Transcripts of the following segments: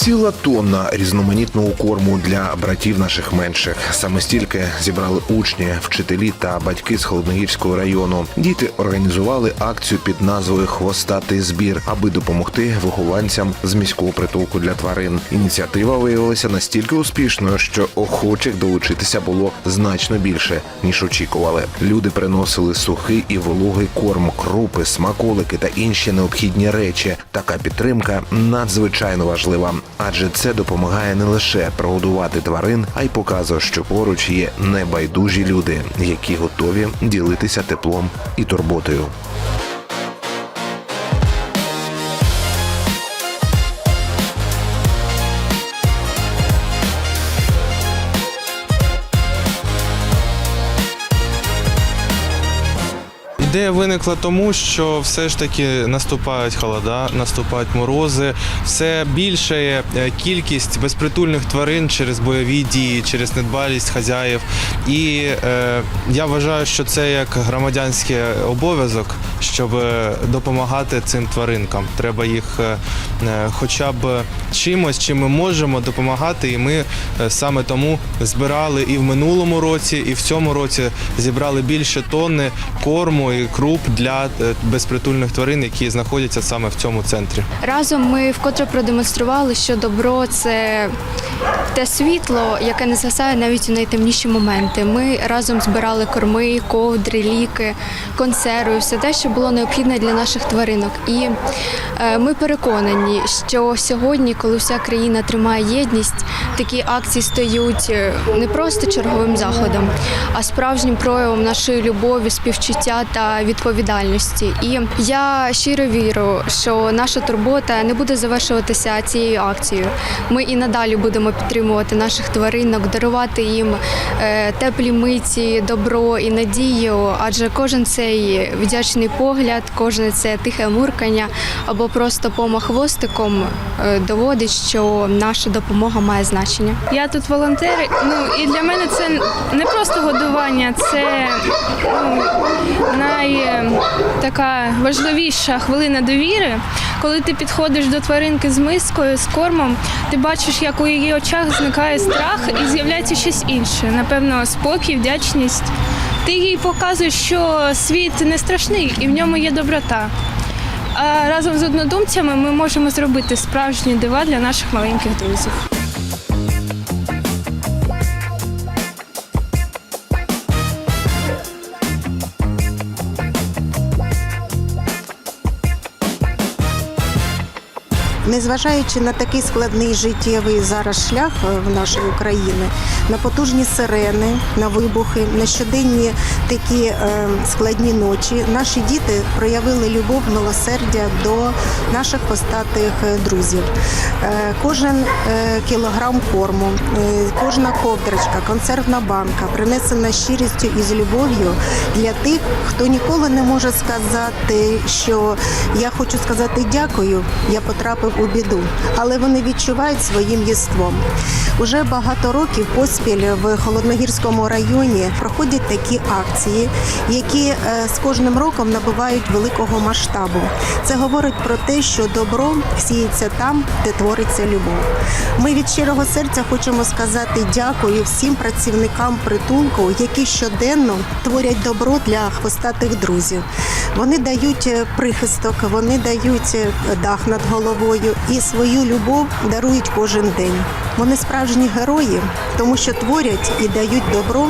Ціла тонна різноманітного корму для братів наших менших. Саме стільки зібрали учні, вчителі та батьки з Холодногірського району. Діти організували акцію під назвою Хвостатий збір, аби допомогти вихованцям з міського притулку для тварин. Ініціатива виявилася настільки успішною, що охочих долучитися було значно більше ніж очікували. Люди приносили сухий і вологий корм, крупи, смаколики та інші необхідні речі. Така підтримка надзвичайно важлива, адже це допомагає не лише прогодувати тварин, а й показує, що поруч є небайдужі люди, які готові ділитися теплом і турботою. Ідея виникла тому, що все ж таки наступають холода, наступають морози, все більша е, кількість безпритульних тварин через бойові дії, через недбалість хазяїв. І е, я вважаю, що це як громадянський обов'язок, щоб е, допомагати цим тваринкам. Треба їх е, е, хоча б чимось, чим ми можемо допомагати. І ми саме тому збирали і в минулому році, і в цьому році зібрали більше тонни корму і круп для безпритульних тварин, які знаходяться саме в цьому центрі. Разом ми вкотре продемонстрували, що добро це те світло, яке не згасає навіть у найтемніші моменти. Ми разом збирали корми, ковдри, ліки, консерви, все те, що було необхідне для наших тваринок. І е, ми переконані, що сьогодні, коли вся країна тримає єдність, такі акції стають е, не просто черговим заходом, а справжнім проявом нашої любові, співчуття та відповідальності. І я щиро вірю, що наша турбота не буде завершуватися цією акцією. Ми і надалі будемо підтримувати наших тваринок, дарувати їм е, теплі миті, добро і надію. Адже кожен цей вдячний погляд, кожне це тихе муркання або просто помах хвостиком е, доводить, що наша допомога має значення. Я тут волонтер. Ну і для мене це не просто годування, це ну, най така важливіша хвилина довіри. Коли ти підходиш до тваринки з мискою, з кормом, ти бачиш, як у її очах зникає страх і з'являється щось інше. Напевно, спокій, вдячність. Ти їй показуєш, що світ не страшний і в ньому є доброта. А разом з однодумцями ми можемо зробити справжні дива для наших маленьких друзів. Незважаючи на такий складний життєвий зараз шлях е, в нашої України, на потужні сирени, на вибухи, на щоденні такі е, складні ночі, наші діти проявили любов, милосердя до наших хвостатих е, друзів. Кожен кілограм корму, кожна ковдрочка, консервна банка принесена щирістю і з любов'ю для тих, хто ніколи не може сказати, що я хочу сказати дякую, я потрапив у біду, але вони відчувають своїм єством. Уже багато років поспіль в Холодногірському районі проходять такі акції, які е, з кожним роком набувають великого масштабу. Це говорить про те, що добро сіється там, де твориться любов. Ми від щирого серця хочемо сказати дякую всім працівникам притулку, які щоденно творять добро для хвостатих друзів. Вони дають е, прихисток, вони дають е, дах над головою і свою любов дарують кожен день. Вони справжні герої, тому що творять і дають добро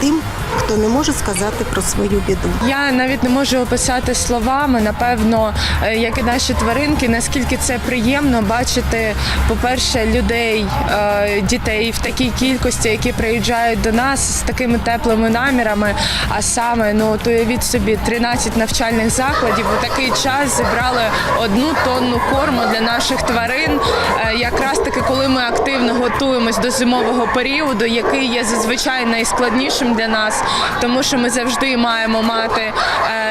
тим, хто не може сказати про свою біду. Я навіть не можу описати словами, напевно, е, як і наші тваринки, наскільки це приємно бачити, по-перше, людей, е, дітей в такій кількості, які приїжджають до нас з такими теплими намірами. А саме, ну от уявіть собі, 13 навчальних закладів у такий час зібрали одну тонну корму для наших тварин. Е, Якраз таки, коли ми активно готуємось до зимового періоду, який є зазвичай найскладнішим для нас. Тому що ми завжди маємо мати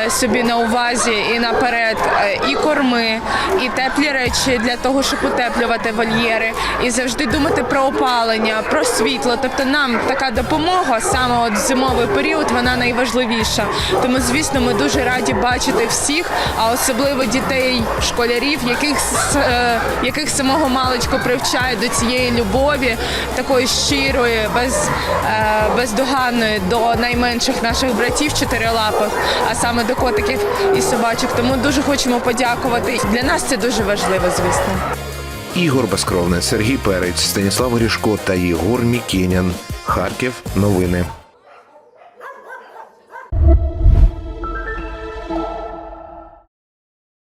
е, собі на увазі і наперед е, і корми, і теплі речі для того, щоб утеплювати вольєри, і завжди думати про опалення, про світло. Тобто нам така допомога саме от в зимовий період вона найважливіша. Тому, звісно, ми дуже раді бачити всіх, а особливо дітей, школярів, яких е, яких самого маличку привчають до цієї любові, такої щирої, без, бездоганної до найменших наших братів чотирилапих, а саме до котиків і собачок. Тому дуже хочемо подякувати. Для нас це дуже важливо, звісно. Ігор Безкровний, Сергій Перець, Станіслав Ріжко та Єгор Мікінян. Харків. Новини.